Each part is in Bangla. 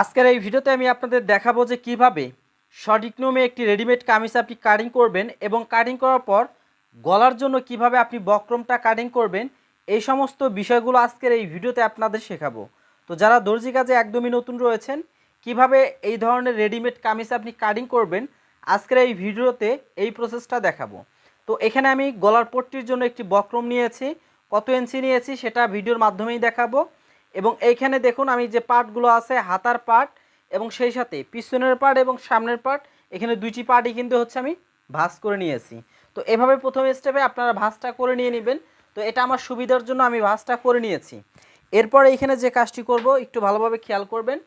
আজকের এই ভিডিওতে আমি আপনাদের দেখাবো যে কীভাবে সঠিক নিয়মে একটি রেডিমেড কামিজ আপনি কাটিং করবেন এবং কাটিং করার পর গলার জন্য কীভাবে আপনি বক্রমটা কাটিং করবেন, এই সমস্ত বিষয়গুলো আজকের এই ভিডিওতে আপনাদের শেখাবো। তো যারা দর্জি কাজে একদমই নতুন রয়েছেন, কীভাবে এই ধরনের রেডিমেড কামিজ আপনি কাটিং করবেন, আজকের এই ভিডিওতে এই প্রসেসটা দেখাবো। তো এখানে আমি গলার পট্টির জন্য একটি বক্রম নিয়েছি, কত ইঞ্চি নিয়েছি সেটা ভিডিওর মাধ্যমেই দেখাবো। এবং এইখানে দেখুন আমি যে পার্টগুলো আছে, হাতার পার্ট এবং সেই সাথে পিছনের পার্ট এবং সামনের পার্ট এখানে দুইটি পার্টই কিন্তু হচ্ছে আমি ভাঁজ করে নিয়েছি। তো এভাবে প্রথম স্টেপে আপনারা ভাঁজটা করে নিয়ে নেবেন। তো এটা আমার সুবিধার জন্য আমি ভাঁজটা করে নিয়েছি। এরপর এইখানে যে কাজটি করব, একটু ভালোভাবে খেয়াল করবেন।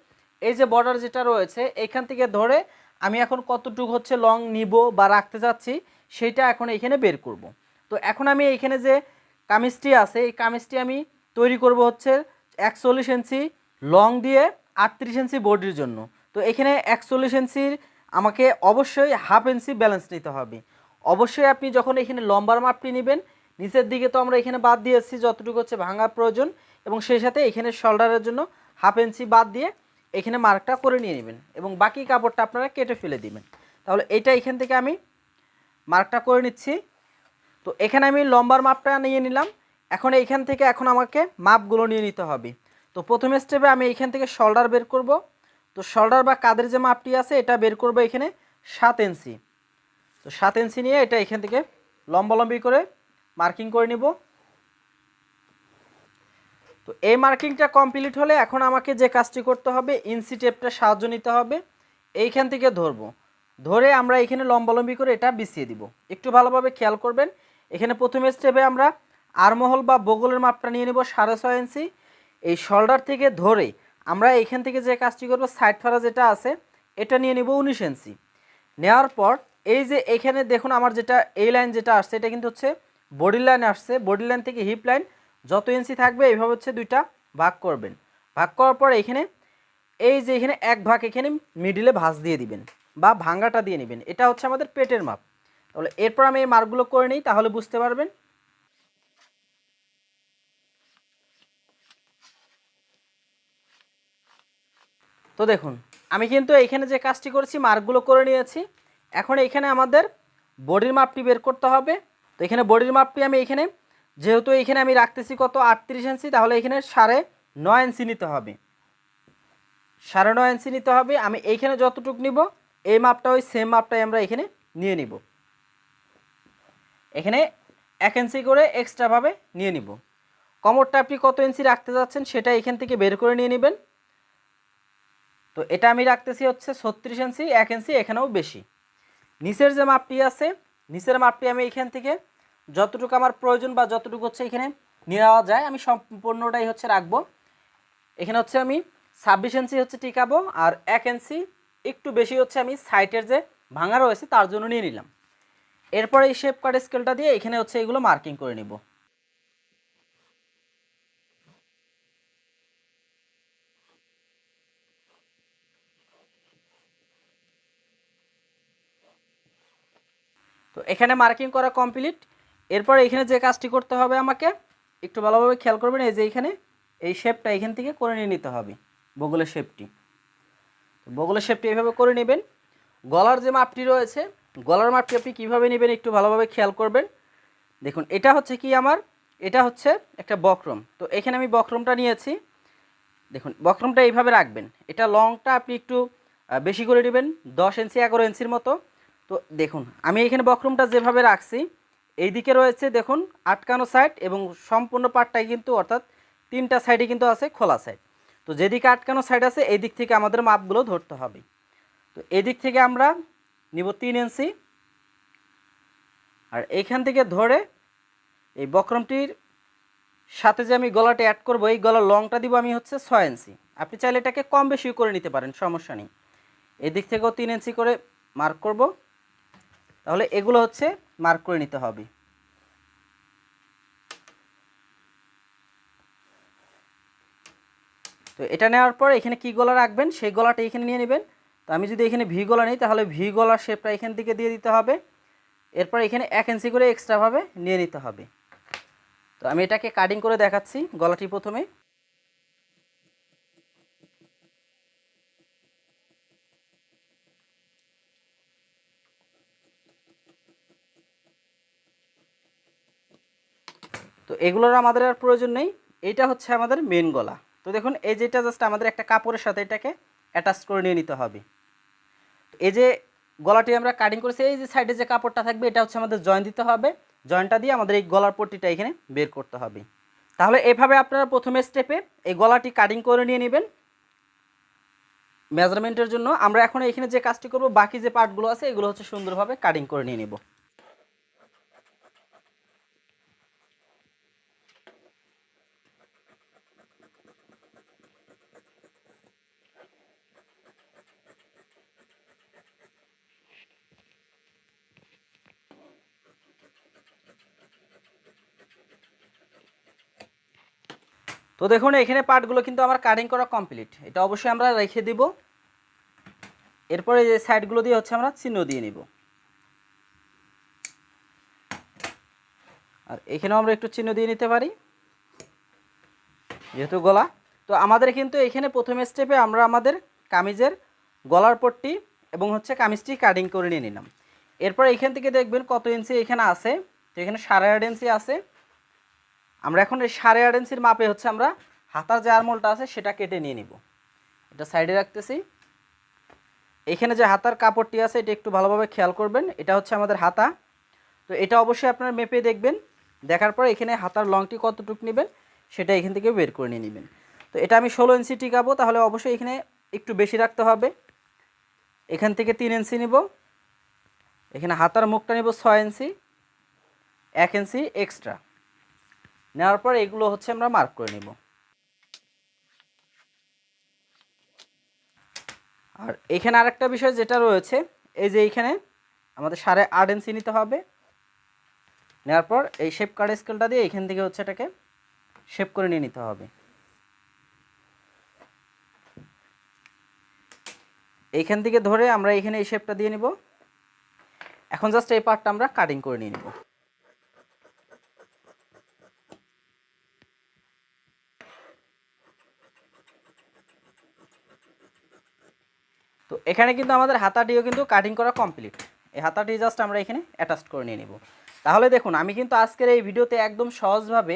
এই যে বর্ডার যেটা রয়েছে এইখান থেকে ধরে আমি এখন কতটুকু হচ্ছে লং নিব বা রাখতে যাচ্ছি সেইটা এখন এইখানে বের করব। তো এখন আমি এইখানে যে কামিজটি আছে, এই কামিজটি আমি তৈরি করব হচ্ছে একচল্লিশ ইঞ্চি লং দিয়ে আটত্রিশ ইঞ্চি বডির জন্য। তো এখানে একচল্লিশ ইঞ্চির আমাকে অবশ্যই হাফ ইঞ্চি ব্যালেন্স নিতে হবে। অবশ্যই আপনি যখন এখানে লম্বার মাপটি নেবেন, নিচের দিকে তো আমরা এখানে বাদ দিয়েছি যতটুকু হচ্ছে ভাঙা প্রয়োজন এবং সেই সাথে এখানে শোল্ডারের জন্য হাফ ইঞ্চি বাদ দিয়ে এখানে মার্কটা করে নিয়ে নেবেন এবং বাকি কাপড়টা আপনারা কেটে ফেলে দিবেন। তাহলে এটা এখান থেকে আমি মার্কটা করে নিচ্ছি। তো এখানে আমি লম্বার মাপটা নিয়ে নিলাম। এখন এইখান থেকে এখন আমাকে মাপগুলো নিয়ে নিতে হবে। তো প্রথম স্টেপে আমি এইখান থেকে শোল্ডার বের করব। তো শোল্ডার বা কাদের যে মাপটি আছে, এটা বের করব এখানে সাত ইঞ্চি তো সাত ইঞ্চি নিয়ে এটা এখান থেকে লম্বালম্বি করে মার্কিং করে নিব। তো এই মার্কিংটা কমপ্লিট হলে এখন আমাকে যে কাজটি করতে হবে ইঞ্চি টেপটা সাহায্য নিতে হবে। এইখান থেকে ধরবো। ধরে আমরা এখানে লম্বালম্বি করে এটা বিছিয়ে দিব। একটু ভালোভাবে খেয়াল করবেন। এখানে প্রথম স্টেপে আমরা আরমহল বা বগলের মাপটা নিয়ে নেব সাড়ে ছয় ইঞ্চি। এই শোল্ডার থেকে ধরে আমরা এখান থেকে যে কাজটি করব, সাইড ফারা যেটা আছে, এটা নিয়ে নেব উনিশ ইঞ্চি। নেওয়ার পর এই যে এখানে দেখুন আমার যেটা, এই লাইন যেটা আসছে, এটা কিন্তু হচ্ছে বডি লাইন আসছে। বডি লাইন থেকে হিপ লাইন যত ইঞ্চি থাকবে, এইভাবে হচ্ছে দুইটা ভাগ করবেন। ভাগ করার পর এখানে, এই যে এখানে এক ভাগ এখানে মিডিলে ভাঁজ দিয়ে দিবেন বা ভাঙ্গাটা দিয়ে নেবেন। এটা হচ্ছে আমাদের পেটের মাপ। তাহলে এরপর আমি এই মার্কগুলো করে নিই, তাহলে বুঝতে পারবেন তো দেখুন, আমি কিন্তু এখানে যে কাজটি করেছি, মার্কগুলো করে নিয়েছি। এখন এখানে আমাদের বডির মাপটি বের করতে হবে। তো এখানে বডির মাপটি আমি এখানে, যেহেতু এখানে আমি রাখতেছি কত? আটত্রিশ ইঞ্চি, তাহলে এখানে সাড়ে নয় ইঞ্চি নিতে হবে। সাড়ে নয় ইঞ্চি নিতে হবে। আমি এইখানে যতটুকু নিব, এই মাপটা ওই সেম মাপটাই আমরা এখানে নিয়ে নিব। এখানে এক ইঞ্চি করে এক্সট্রাভাবে নিয়ে নিব। কমরটা আপনি কত ইঞ্চি রাখতে যাচ্ছেন, সেটা এখান থেকে বের করে নিয়ে নেবেন। তো এটা আমি রাখতেছি হচ্ছে ছত্রিশ ইঞ্চি এক ইঞ্চি এখানেও বেশি। নিচের যে মাপটি আছে, নিচের মাপটি আমি এখান থেকে যতটুকু আমার প্রয়োজন বা যতটুকু হচ্ছে এখানে নেওয়া যায়, আমি সম্পূর্ণটাই হচ্ছে রাখব। এখানে হচ্ছে আমি ছাব্বিশ ইঞ্চি হচ্ছে টিকাবো আর এক ইঞ্চি একটু বেশি হচ্ছে আমি সাইটের যে ভাঙা রয়েছে তার জন্য নিয়ে নিলাম। এরপরে এই শেপ কাট স্কেলটা দিয়ে এখানে হচ্ছে এগুলো মার্কিং করে নিব। তো এখানে মার্কিং করা কমপ্লিট এরপর এখানে যে কাজটি করতে হবে আমাকে, একটু ভালোভাবে খেয়াল করবেন, এই যে এখানে, এই শেপটা এখান থেকে করে নিয়ে নিতে হবে, বগলের শেপটি বগলের শেপটি এইভাবে করে নেবেন। গলার যে মাপটি রয়েছে, গলার মাপটি আপনি কীভাবে নেবেন একটু ভালোভাবে খেয়াল করবেন। দেখুন, এটা হচ্ছে কি আমার? এটা হচ্ছে একটা বক্রম। তো এখানে আমি বক্রমটা নিয়েছি। দেখুন, বক্রমটা এইভাবে রাখবেন। এটা লংটা আপনি একটু বেশি করে নেবেন, দশ ইঞ্চি এগারো ইঞ্চির মতো। তো দেখুন, আমি এখানে বক্রমটা যেভাবে রাখছি এই দিকে রয়েছে দেখুন আটকানো সাইড এবং সম্পূর্ণ পার্টটাই কিন্তু অর্থাৎ তিনটা সাইডে কিন্তু আছে খোলা সাইড তো যেদিকে আটকানো সাইড আছে এই দিক থেকে আমাদের মাপগুলো ধরতে হবে। তো এদিক থেকে আমরা নিব তিন ইঞ্চি আর এইখান থেকে ধরে এই বক্রমটির সাথে যে আমি গলাটা অ্যাড করব, এই গলার লংটা দিব আমি হচ্ছে ছয় ইঞ্চি আপনি চাইলে এটাকে কম বেশি করে নিতে পারেন, সমস্যা নেই। এদিক থেকেও তিন ইঞ্চি করে মার্ক করব। তাহলে এগুলো হচ্ছে মার্ক করে নিতে হবে। তো এটা নেওয়ার পর এখানে কি গলা রাখবেন? সেই গলাটা এখানে নিয়ে নেবেন। তো আমি যদি এখানে ভি গলা নিই, তাহলে ভি গলার শেপটা এখান থেকে দিয়ে দিতে হবে। এরপর এখানে এক ইঞ্চি করে এক্সট্রাভাবে নিয়ে নিতে হবে। তো আমি এটাকে কাটিং করে দেখাচ্ছি গলাটি প্রথমে। তো এগুলোর আমাদের আর প্রয়োজন নেই। এটা হচ্ছে আমাদের মেন গলা। তো দেখুন, এই যেটা জাস্ট আমাদের একটা কাপড়ের সাথে এটাকে অ্যাটাচ করে নিয়ে নিতে হবে। এই যে গলাটি আমরা কাটিং করেছি, এই যে সাইডে যে কাপড়টা থাকবে, এটা হচ্ছে আমাদের জয়েন দিতে হবে। জয়েন্টটা দিয়ে আমাদের এই গলার পট্টিটা এখানে বের করতে হবে। তাহলে এভাবে আপনারা প্রথমে স্টেপে এই গলাটি কাটিং করে নিয়ে নেবেন। মেজারমেন্টের জন্য আমরা এখন এখানে যে কাজটি করব, বাকি যে পার্টগুলো আছে, এগুলো হচ্ছে সুন্দরভাবে কাটিং করে নিয়ে নেব। তো দেখুন, এখানে পার্টগুলো কিন্তু আমার কাটিং করা কমপ্লিট এটা অবশ্যই আমরা রেখে দিব। এরপরে যে সাইডগুলো দিয়ে হচ্ছে আমরা চিহ্ন দিয়ে নিব। আর এখানেও আমরা একটু চিহ্ন দিয়ে নিতে পারি, যেহেতু গলা। তো আমাদের কিন্তু এখানে প্রথম স্টেপে আমরা আমাদের কামিজের গলার পট্টি এবং হচ্ছে কামিজটি কাটিং করে নিয়ে নিলাম। এরপর এখান থেকে দেখবেন কত ইঞ্চি এখানে আছে। তো এখানে সাড়ে আট ইঞ্চি আছে। আমরা এখন এই সাড়ে আট ইঞ্চির মাপে হচ্ছে আমরা হাতার যে আরমোলটা আছে সেটা কেটে নিয়ে নিব। এটা সাইডে রাখতেছি। এখানে যে হাতার কাপড়টি আছে, এটা একটু ভালোভাবে খেয়াল করবেন। এটা হচ্ছে আমাদের হাতা। তো এটা অবশ্যই আপনার মেপে দেখবেন। দেখার পর এখানে হাতার লংটি কতটুকু নেবেন, সেটা এখান থেকে বের করে নিয়ে নেবেন। তো এটা আমি ষোলো ইঞ্চি টিকাবো, তাহলে অবশ্যই এখানে একটু বেশি রাখতে হবে। এখান থেকে তিন ইঞ্চি নিব। এখানে হাতার মুখটা নিব ছয় ইঞ্চি, এক ইঞ্চি এক্সট্রা। নেওয়ার পর এগুলো হচ্ছে আমরা মার্ক করে নিব। আর এখানে আরেকটা বিষয় যেটা রয়েছে, এই যে এইখানে আমাদের সাড়ে আট ইঞ্চি নিতে হবে। নেওয়ার পর এই শেপ কার্ড স্কেলটা দিয়ে এখান থেকে হচ্ছে এটাকে শেপ করে নিয়ে নিতে হবে। এইখান থেকে ধরে আমরা এখানে এই শেপটা দিয়ে নিব। এখন জাস্ট এই পার্টটা আমরা কাটিং করে নিয়ে নিব। তো এখানে কিন্তু আমাদের হাতাটিও কিন্তু কাটিং করা কমপ্লিট এই হাতাটি জাস্ট আমরা এখানে অ্যাটাচ করে নিয়ে নিব। তাহলে দেখুন, আমি কিন্তু আজকের এই ভিডিওতে একদম সহজভাবে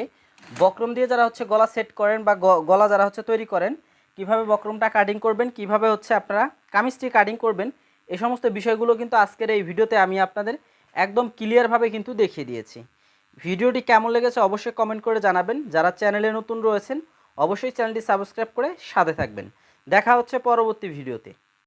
বক্রম দিয়ে যারা হচ্ছে গলা সেট করেন বা গলা যারা হচ্ছে তৈরি করেন, কীভাবে বক্রমটা কাটিং করবেন, কীভাবে হচ্ছে আপনারা কামিজটি কাটিং করবেন এই সমস্ত বিষয়গুলো কিন্তু আজকের এই ভিডিওতে আমি আপনাদের একদম ক্লিয়ারভাবে কিন্তু দেখিয়ে দিয়েছি। ভিডিওটি কেমন লেগেছে অবশ্যই কমেন্ট করে জানাবেন। যারা চ্যানেলে নতুন রয়েছেন, অবশ্যই চ্যানেলটি সাবস্ক্রাইব করে সাথে থাকবেন। দেখা হচ্ছে পরবর্তী ভিডিওতে।